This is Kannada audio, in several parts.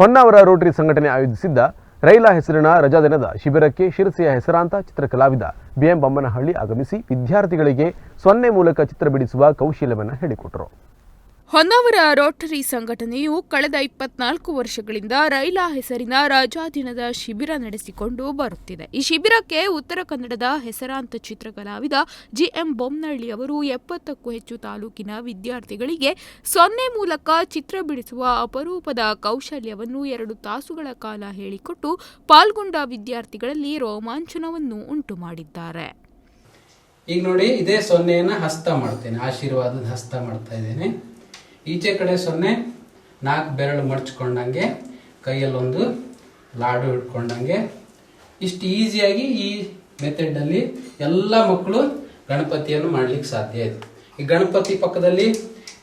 ಹೊನ್ನಾವರ ರೋಟರಿ ಸಂಘಟನೆ ಆಯೋಜಿಸಿದ್ದ ರೈಲಾ ಹೆಸರಿನ ರಜಾದಿನದ ಶಿಬಿರಕ್ಕೆ ಶಿರಸಿಯ ಹೆಸರಾಂತ ಚಿತ್ರಕಲಾವಿದ ಬಿಎಂ ಬೊಮ್ಮನಹಳ್ಳಿ ಆಗಮಿಸಿ ವಿದ್ಯಾರ್ಥಿಗಳಿಗೆ ಸೊನ್ನೆ ಮೂಲಕ ಚಿತ್ರ ಬಿಡಿಸುವ ಕೌಶಲ್ಯವನ್ನು ಹೇಳಿಕೊಟ್ಟರು. ಹೊನ್ನಾವರ ರೋಟರಿ ಸಂಘಟನೆಯು ಕಳೆದ ಇಪ್ಪತ್ನಾಲ್ಕು ವರ್ಷಗಳಿಂದ ರೈಲಾ ಹೆಸರಿನ ರಜಾ ದಿನದ ಶಿಬಿರ ನಡೆಸಿಕೊಂಡು ಬರುತ್ತಿದೆ. ಈ ಶಿಬಿರಕ್ಕೆ ಉತ್ತರ ಕನ್ನಡದ ಹೆಸರಾಂತ ಚಿತ್ರಕಲಾವಿದ ಜಿಎಂ ಬೊಮ್ಮನಹಳ್ಳಿ ಅವರು ಎಪ್ಪತ್ತಕ್ಕೂ ಹೆಚ್ಚು ತಾಲೂಕಿನ ವಿದ್ಯಾರ್ಥಿಗಳಿಗೆ ಸೊನ್ನೆ ಮೂಲಕ ಚಿತ್ರ ಬಿಡಿಸುವ ಅಪರೂಪದ ಕೌಶಲ್ಯವನ್ನು ಎರಡು ತಾಸುಗಳ ಕಾಲ ಹೇಳಿಕೊಟ್ಟು ಪಾಲ್ಗೊಂಡ ವಿದ್ಯಾರ್ಥಿಗಳಲ್ಲಿ ರೋಮಾಂಚನವನ್ನು ಉಂಟು ಮಾಡಿದ್ದಾರೆ. ಈಗ ನೋಡಿ, ಇದೇ ಸೊನ್ನೆಯನ್ನು ಹಸ್ತ ಮಾಡ್ತೇನೆ, ಆಶೀರ್ವಾದದ ಹಸ್ತ ಮಾಡ್ತಾ ಇದ್ದೇನೆ. ಈಚೆ ಕಡೆ ಸೊನ್ನೆ, ನಾಲ್ಕು ಬೆರಳು ಮಡ್ಚ್ಕೊಂಡಂಗೆ, ಕೈಯಲ್ಲೊಂದು ಲಾಡು ಇಟ್ಕೊಂಡಂಗೆ ಇಷ್ಟು ಈಸಿಯಾಗಿ ಈ ಮೆಥಡಲ್ಲಿ ಎಲ್ಲ ಮಕ್ಕಳು ಗಣಪತಿಯನ್ನು ಮಾಡ್ಲಿಕ್ಕೆ ಸಾಧ್ಯ ಇದೆ. ಈ ಗಣಪತಿ ಪಕ್ಕದಲ್ಲಿ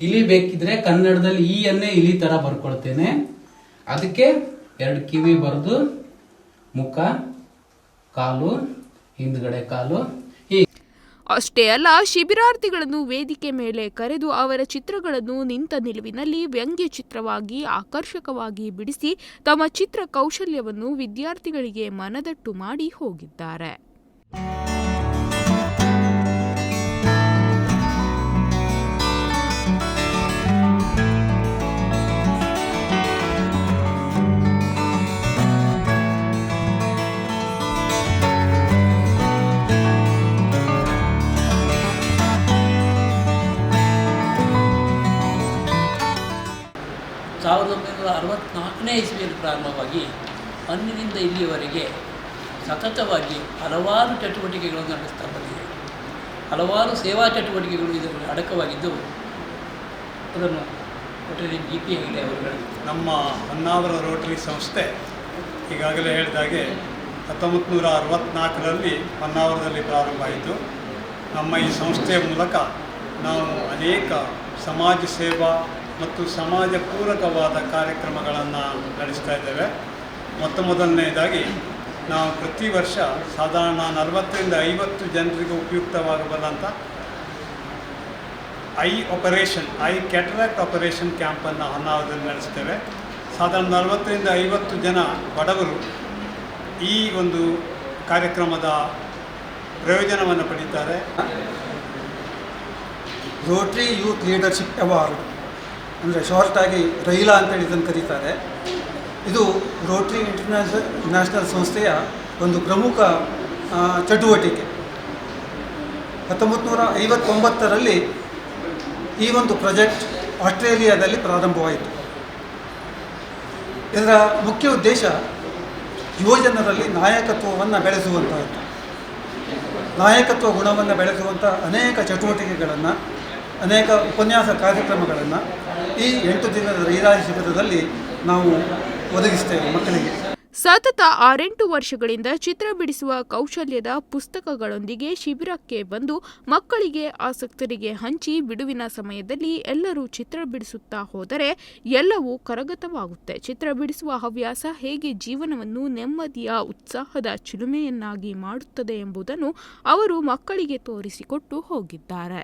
ಇಲಿ ಬೇಕಿದ್ರೆ ಕನ್ನಡದಲ್ಲಿ ಈ ಅನ್ನೇ ಇಲಿ ತರ ಬರ್ಕೊಳ್ತೇನೆ. ಅದಕ್ಕೆ ಎರಡು ಕಿವಿ ಬರೆದು, ಮುಖ, ಕಾಲು, ಹಿಂದ್ಗಡೆ ಕಾಲು ಅಷ್ಟೇ ಅಲ್ಲ, ಶಿಬಿರಾರ್ಥಿಗಳನ್ನು ವೇದಿಕೆ ಮೇಲೆ ಕರೆದು ಅವರ ಚಿತ್ರಗಳನ್ನು ನಿಂತ ನಿಲುವಿನಲ್ಲಿ ವ್ಯಂಗ್ಯ ಚಿತ್ರವಾಗಿ ಆಕರ್ಷಕವಾಗಿ ಬಿಡಿಸಿ ತಮ್ಮ ಚಿತ್ರ ಕೌಶಲ್ಯವನ್ನು ವಿದ್ಯಾರ್ಥಿಗಳಿಗೆ ಮನದಟ್ಟು ಮಾಡಿ ಹೋಗಿದ್ದಾರೆ. ಸಾವಿರದ ಅರವತ್ತ್ನಾಲ್ಕನೇ ಇಸ್ವಿಯಲ್ಲಿ ಪ್ರಾರಂಭವಾಗಿ ಅಂದಿನಿಂದ ಇಲ್ಲಿಯವರೆಗೆ ಸತತವಾಗಿ ಹಲವಾರು ಚಟುವಟಿಕೆಗಳನ್ನು ನಡೆಸ್ತಾ ಬಂದಿದೆ. ಹಲವಾರು ಸೇವಾ ಚಟುವಟಿಕೆಗಳು ಇದರಲ್ಲಿ ಅಡಕವಾಗಿದ್ದು, ಅದನ್ನು ರೋಟರಿ ಜಿ ಪಿ ಹೆಗಡೆ ಅವರುಗಳು ನಮ್ಮ ಹೊನ್ನಾವರ ರೋಟರಿ ಸಂಸ್ಥೆ ಈಗಾಗಲೇ ಹೇಳಿದಾಗೆ ಹತ್ತೊಂಬತ್ತು ನೂರ ಅರವತ್ತ್ನಾಲ್ಕರಲ್ಲಿ ಹೊನ್ನಾವರದಲ್ಲಿ ಪ್ರಾರಂಭ ಆಯಿತು. ನಮ್ಮ ಈ ಸಂಸ್ಥೆಯ ಮೂಲಕ ನಾವು ಅನೇಕ ಸಮಾಜ ಸೇವಾ ಮತ್ತು ಸಮಾಜ ಪೂರಕವಾದ ಕಾರ್ಯಕ್ರಮಗಳನ್ನು ನಡೆಸ್ತಾ ಇದ್ದೇವೆ. ಮೊತ್ತ ಮೊದಲನೇದಾಗಿ ನಾವು ಪ್ರತಿ ವರ್ಷ ಸಾಧಾರಣ ನಲವತ್ತರಿಂದ ಐವತ್ತು ಜನರಿಗೆ ಉಪಯುಕ್ತವಾಗಬಲ್ಲಂಥ eye operation, eye cataract operation ಕ್ಯಾಂಪನ್ನು ಹೊನ್ನಾವರದಲ್ಲಿ ನಡೆಸ್ತೇವೆ. ಸಾಧಾರಣ ನಲವತ್ತರಿಂದ ಐವತ್ತು ಜನ ಬಡವರು ಈ ಒಂದು ಕಾರ್ಯಕ್ರಮದ ಪ್ರಯೋಜನವನ್ನು ಪಡೀತಾರೆ. ರೋಟ್ರಿ ಯೂತ್ ಲೀಡರ್ಶಿಪ್ ಅವಾರ್ಡ್ ಅಂದರೆ ಶಾರ್ಟಾಗಿ ರೈಲಾ ಅಂತೇಳಿ ಇದನ್ನು ಕರೀತಾರೆ. ಇದು ರೋಟ್ರಿ ಇಂಟರ್ನ್ಯಾಷನಲ್ ನ್ಯಾಷನಲ್ ಸಂಸ್ಥೆಯ ಒಂದು ಪ್ರಮುಖ ಚಟುವಟಿಕೆ. ಹತ್ತೊಂಬತ್ತು ನೂರ ಐವತ್ತೊಂಬತ್ತರಲ್ಲಿ ಈ ಒಂದು ಪ್ರಾಜೆಕ್ಟ್ ಆಸ್ಟ್ರೇಲಿಯಾದಲ್ಲಿ ಪ್ರಾರಂಭವಾಯಿತು. ಇದರ ಮುಖ್ಯ ಉದ್ದೇಶ ಯುವಜನರಲ್ಲಿ ನಾಯಕತ್ವವನ್ನು ಬೆಳೆಸುವಂತಹದ್ದು. ನಾಯಕತ್ವ ಗುಣವನ್ನು ಬೆಳೆಸುವಂಥ ಅನೇಕ ಚಟುವಟಿಕೆಗಳನ್ನು ಅನೇಕ ಉಪನ್ಯಾಸ ಕಾರ್ಯಕ್ರಮಗಳನ್ನು ಈ ಎಂಟು ದಿನದ ರೈರಾಜ ಶಿಬಿರದಲ್ಲಿ ನಾವು ಒದಗಿಸ್ತೇವೆ ಮಕ್ಕಳಿಗೆ. ಸತತ ಆರೆಂಟು ವರ್ಷಗಳಿಂದ ಚಿತ್ರ ಬಿಡಿಸುವ ಕೌಶಲ್ಯದ ಪುಸ್ತಕಗಳೊಂದಿಗೆ ಶಿಬಿರಕ್ಕೆ ಬಂದು ಮಕ್ಕಳಿಗೆ ಆಸಕ್ತರಿಗೆ ಹಂಚಿ ಬಿಡುವಿನ ಸಮಯದಲ್ಲಿ ಎಲ್ಲರೂ ಚಿತ್ರ ಬಿಡಿಸುತ್ತಾ ಹೋದರೆ ಎಲ್ಲವೂ ಕರಗತವಾಗುತ್ತೆ. ಚಿತ್ರ ಬಿಡಿಸುವ ಹವ್ಯಾಸ ಹೇಗೆ ಜೀವನವನ್ನು ನೆಮ್ಮದಿಯ ಉತ್ಸಾಹದ ಚಿಲುಮೆಯನ್ನಾಗಿ ಮಾಡುತ್ತದೆ ಎಂಬುದನ್ನು ಅವರು ಮಕ್ಕಳಿಗೆ ತೋರಿಸಿಕೊಟ್ಟು ಹೋಗಿದ್ದಾರೆ.